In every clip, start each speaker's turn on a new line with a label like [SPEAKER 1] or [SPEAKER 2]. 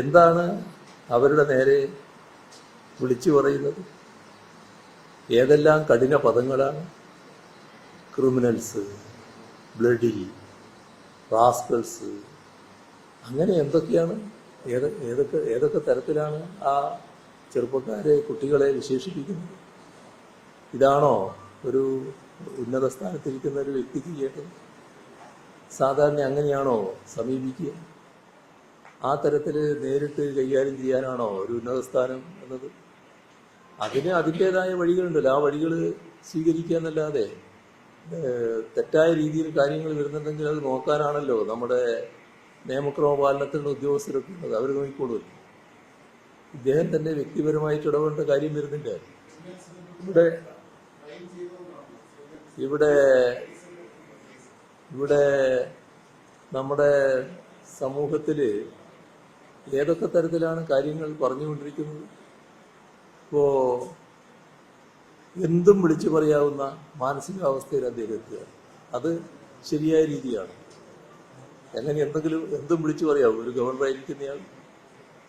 [SPEAKER 1] എന്താണ് അവരുടെ നേരെ വിളിച്ചു പറയുന്നത്? ഏതെല്ലാം കഠിന പദങ്ങളാണ്? ക്രിമിനൽസ് ബ്ലഡി റാസ്കൾസ് അങ്ങനെ എന്തൊക്കെയാണ്? ഏത് ഏതൊക്കെ ഏതൊക്കെ തരത്തിലാണ് ആ ചെറുപ്പക്കാരെ കുട്ടികളെ വിശേഷിപ്പിക്കുന്നത്? ഇതാണോ ഒരു ഉന്നത സ്ഥാനത്തിരിക്കുന്ന ഒരു വ്യക്തിക്ക് ചെയ്യേണ്ടത്? സാധാരണ അങ്ങനെയാണോ സമീപിക്കുക? ആ തരത്തിൽ നേരിട്ട് കൈകാര്യം ചെയ്യാനാണോ ഒരു ഉന്നത സ്ഥാനം എന്നത്? അതിന് അതിന്റെതായ വഴികളുണ്ടല്ലോ. ആ വഴികൾ സ്വീകരിക്കുക എന്നല്ലാതെ തെറ്റായ രീതിയിൽ കാര്യങ്ങൾ വരുന്നുണ്ടെങ്കിൽ അത് നോക്കാനാണല്ലോ നമ്മുടെ നിയമക്രമ പാലനത്തിനുള്ള ഉദ്യോഗസ്ഥരൊക്കെ ഉള്ളത്. അവർ നോക്കിക്കോളുമല്ലോ. ഇദ്ദേഹം തന്നെ വ്യക്തിപരമായിട്ട് ഇടപെടേണ്ട കാര്യം വരുന്നില്ല. ഇവിടെ ഇവിടെ ഇവിടെ നമ്മുടെ സമൂഹത്തിൽ ഏതൊക്കെ തരത്തിലാണ് കാര്യങ്ങൾ പറഞ്ഞുകൊണ്ടിരിക്കുന്നത്? ഇപ്പോ എന്തും വിളിച്ചു പറയാവുന്ന മാനസികാവസ്ഥയിൽ അദ്ദേഹം എത്തുക അത് ശരിയായ രീതിയാണ്. എങ്ങനെ എന്തെങ്കിലും എന്തും വിളിച്ചു പറയാവും? ഒരു ഗവർണറായിരിക്കുന്നയാൾ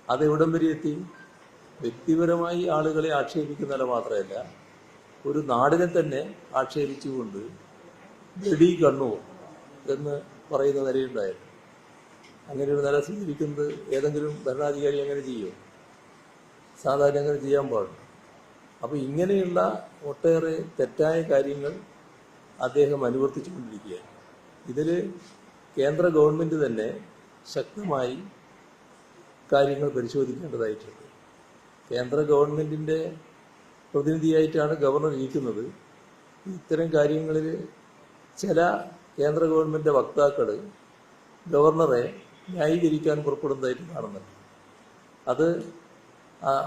[SPEAKER 1] അത് എവിടം വരെ എത്തി? വ്യക്തിപരമായി ആളുകളെ ആക്ഷേപിക്കുന്നതല്ല മാത്രമല്ല ഒരു നാടിനെ തന്നെ ആക്ഷേപിച്ചുകൊണ്ട് വെടി കണ്ണു എന്ന് പറയുന്ന നിലയുണ്ടായിരുന്നു. അങ്ങനെ ഒരു നില സ്വീകരിക്കുന്നത് ഏതെങ്കിലും ഭരണാധികാരി അങ്ങനെ ചെയ്യുമോ സാധാരണ അങ്ങനെ ചെയ്യാൻ പാടില്ല. അപ്പോൾ ഇങ്ങനെയുള്ള ഒട്ടേറെ തെറ്റായ കാര്യങ്ങൾ അദ്ദേഹം അനുവർത്തിച്ചുകൊണ്ടിരിക്കുകയാണ്. ഇതിൽ കേന്ദ്ര ഗവൺമെന്റ് തന്നെ ശക്തമായി കാര്യങ്ങൾ പരിശോധിക്കേണ്ടതായിട്ടുണ്ട്. കേന്ദ്ര ഗവൺമെന്റിന്റെ പ്രതിനിധിയായിട്ടാണ് ഗവർണർ ഇരിക്കുന്നത്. ഇത്തരം കാര്യങ്ങളിൽ ചില കേന്ദ്ര ഗവൺമെന്റ് വക്താക്കൾ ഗവർണറെ ന്യായീകരിക്കാൻ പുറപ്പെടുന്നതായിട്ട് കാണുന്നുണ്ട്. അത്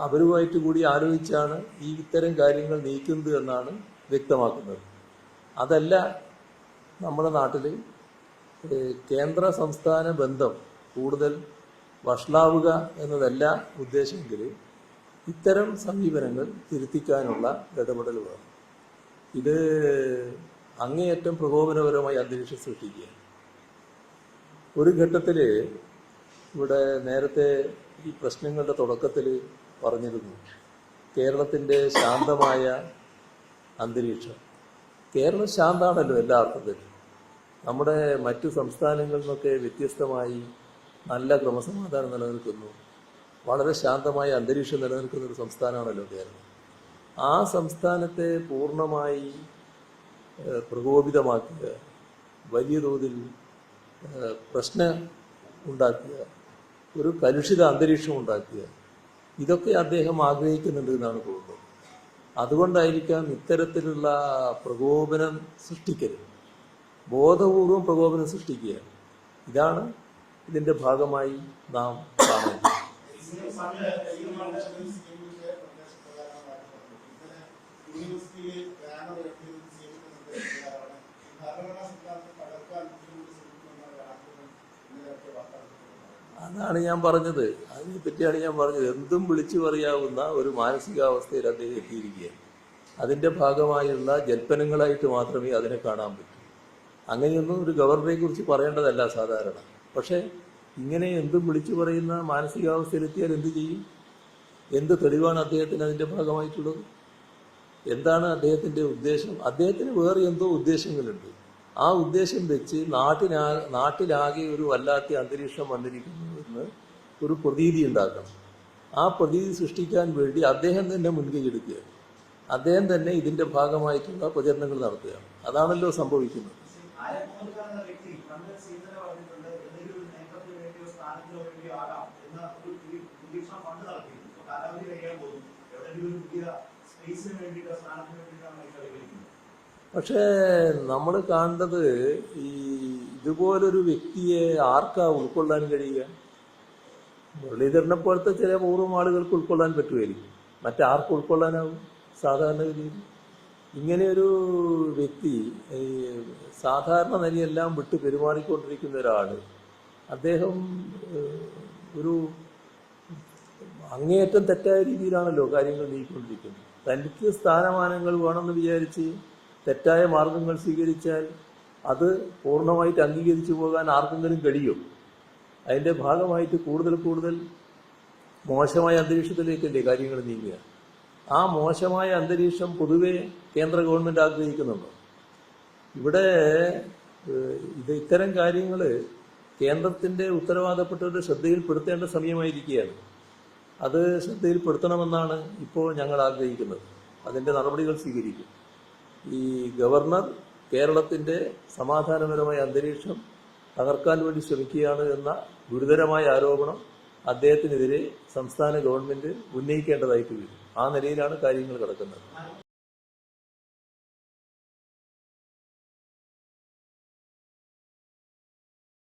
[SPEAKER 1] അവരുമായിട്ട് കൂടി ആലോചിച്ചാണ് ഈ ഇത്തരം കാര്യങ്ങൾ നീക്കുന്നത് എന്നാണ് വ്യക്തമാക്കുന്നത്. അതല്ല നമ്മുടെ നാട്ടിൽ കേന്ദ്ര സംസ്ഥാന ബന്ധം കൂടുതൽ വഷളാവുക എന്നതല്ല ഉദ്ദേശമെങ്കിൽ ഇത്തരം സമീപനങ്ങൾ തിരുത്തിക്കാനുള്ള ഇടപെടൽ വേണം ഇത് അങ്ങേയറ്റം പ്രകോപനപരമായി അന്തരീക്ഷം സൃഷ്ടിക്കുകയാണ്. ഒരു ഘട്ടത്തിൽ ഇവിടെ നേരത്തെ ഈ പ്രശ്നങ്ങളുടെ തുടക്കത്തിൽ പറഞ്ഞിരുന്നു കേരളത്തിന്റെ ശാന്തമായ അന്തരീക്ഷം. കേരളം ശാന്താണല്ലോ എല്ലാ അർത്ഥത്തിലും. നമ്മുടെ മറ്റു സംസ്ഥാനങ്ങളിൽ നിന്നൊക്കെ വ്യത്യസ്തമായി നല്ല ക്രമസമാധാനം നിലനിൽക്കുന്നു. വളരെ ശാന്തമായ അന്തരീക്ഷം നിലനിൽക്കുന്ന ഒരു സംസ്ഥാനമാണല്ലോ കേരളം. ആ സംസ്ഥാനത്തെ പൂർണമായി പ്രകോപിതമാക്കുക വലിയ തോതിൽ പ്രശ്നം ഉണ്ടാക്കുക ഒരു കലുഷിത അന്തരീക്ഷം ഉണ്ടാക്കുക ഇതൊക്കെ അദ്ദേഹം ആഗ്രഹിക്കുന്നുണ്ട് എന്നാണ് തോന്നുന്നത്. അതുകൊണ്ടായിരിക്കാം ഇത്തരത്തിലുള്ള പ്രകോപനം സൃഷ്ടിക്കരുത്. ബോധപൂർവം പ്രകോപനം സൃഷ്ടിക്കുക. ഇതാണ് ഇതിന്റെ ഭാഗമായി നാം കാണുന്നത്.
[SPEAKER 2] യൂണിവേഴ്സിറ്റിയിൽ
[SPEAKER 1] അതാണ് ഞാൻ പറഞ്ഞത്. അതിനെ പറ്റിയാണ് ഞാൻ പറഞ്ഞത്. എന്തും വിളിച്ചു പറയാവുന്ന ഒരു മാനസികാവസ്ഥയിൽ അദ്ദേഹം എത്തിയിരിക്കുകയാണ്. അതിന്റെ ഭാഗമായുള്ള ജൽപ്പനങ്ങളായിട്ട് മാത്രമേ അതിനെ കാണാൻ പറ്റൂ. അങ്ങനെയൊന്നും ഒരു ഗവർണറെ കുറിച്ച് പറയേണ്ടതല്ല സാധാരണ. പക്ഷേ ഇങ്ങനെ എന്തും വിളിച്ചു പറയുന്ന മാനസികാവസ്ഥയിലെത്തിയാൽ എന്ത് ചെയ്യും? എന്ത് തെളിവാണ് അദ്ദേഹത്തിന് അതിന്റെ ഭാഗമായിട്ടുള്ളത്? എന്താണ് അദ്ദേഹത്തിന്റെ ഉദ്ദേശം? അദ്ദേഹത്തിന് വേറെ എന്തോ ഉദ്ദേശങ്ങളുണ്ട്. ആ ഉദ്ദേശം വെച്ച് നാട്ടിനാ നാട്ടിലാകെ ഒരു വല്ലാത്ത അന്തരീക്ഷം വന്നിരിക്കുന്നു. ഒരു പ്രതീതി ഉണ്ടാക്കണം. ആ പ്രതീതി സൃഷ്ടിക്കാൻ വേണ്ടി അദ്ദേഹം തന്നെ മുൻകൈ എടുക്കുക. അദ്ദേഹം തന്നെ ഇതിന്റെ ഭാഗമായിട്ടുള്ള പ്രചരണങ്ങൾ നടത്തുക അതാണല്ലോ സംഭവിക്കുന്നത്. പക്ഷേ നമ്മൾ കാണേണ്ടത് ഈ ഇതുപോലൊരു വ്യക്തിയെ ആർക്കാ ഉൾക്കൊള്ളാൻ കഴിയുക? മുരളീധരനെ പോലത്തെ ചില പൂർവം ആളുകൾക്ക് ഉൾക്കൊള്ളാൻ പറ്റുമായിരിക്കും. മറ്റാർക്ക് ഉൾക്കൊള്ളാനാവും? സാധാരണഗതിയിൽ ഇങ്ങനെയൊരു വ്യക്തി ഈ സാധാരണ നിലയെല്ലാം വിട്ട് പെരുമാറിക്കൊണ്ടിരിക്കുന്ന ഒരാൾ അദ്ദേഹം ഒരു അങ്ങേയറ്റം തെറ്റായ രീതിയിലാണല്ലോ കാര്യങ്ങൾ നീക്കിക്കൊണ്ടിരിക്കുന്നത്. തനിക്ക് സ്ഥാനമാനങ്ങൾ വേണമെന്ന് വിചാരിച്ച് തെറ്റായ മാർഗങ്ങൾ സ്വീകരിച്ചാൽ അത് പൂർണമായിട്ട് അംഗീകരിച്ചു പോകാൻ ആർക്കെങ്കിലും കഴിയും? അതിന്റെ ഭാഗമായിട്ട് കൂടുതൽ കൂടുതൽ മോശമായ അന്തരീക്ഷത്തിലേക്കല്ലേ കാര്യങ്ങൾ നീങ്ങുക? ആ മോശമായ അന്തരീക്ഷം പൊതുവെ കേന്ദ്ര ഗവൺമെന്റ് ആഗ്രഹിക്കുന്നുണ്ടോ? ഇവിടെ ഇത് ഇത്തരം കാര്യങ്ങൾ കേന്ദ്രത്തിന്റെ ഉത്തരവാദപ്പെട്ടവരുടെ ശ്രദ്ധയിൽപ്പെടുത്തേണ്ട സമയമായിരിക്കുകയാണ്. അത് ശ്രദ്ധയിൽപ്പെടുത്തണമെന്നാണ് ഇപ്പോൾ ഞങ്ങൾ ആഗ്രഹിക്കുന്നത്. അതിന്റെ നടപടികൾ സ്വീകരിക്കും. ഈ ഗവർണർ കേരളത്തിന്റെ സമാധാനപരമായ അന്തരീക്ഷം തകർക്കാൻ വേണ്ടി ശ്രമിക്കുകയാണ് എന്ന ഗുരുതരമായ ആരോപണം അദ്ദേഹത്തിനെതിരെ സംസ്ഥാന ഗവൺമെന്റ് ഉന്നയിക്കേണ്ടതായിട്ട് വരും ആ നിലയിലാണ് കാര്യങ്ങൾ കിടക്കുന്നത്.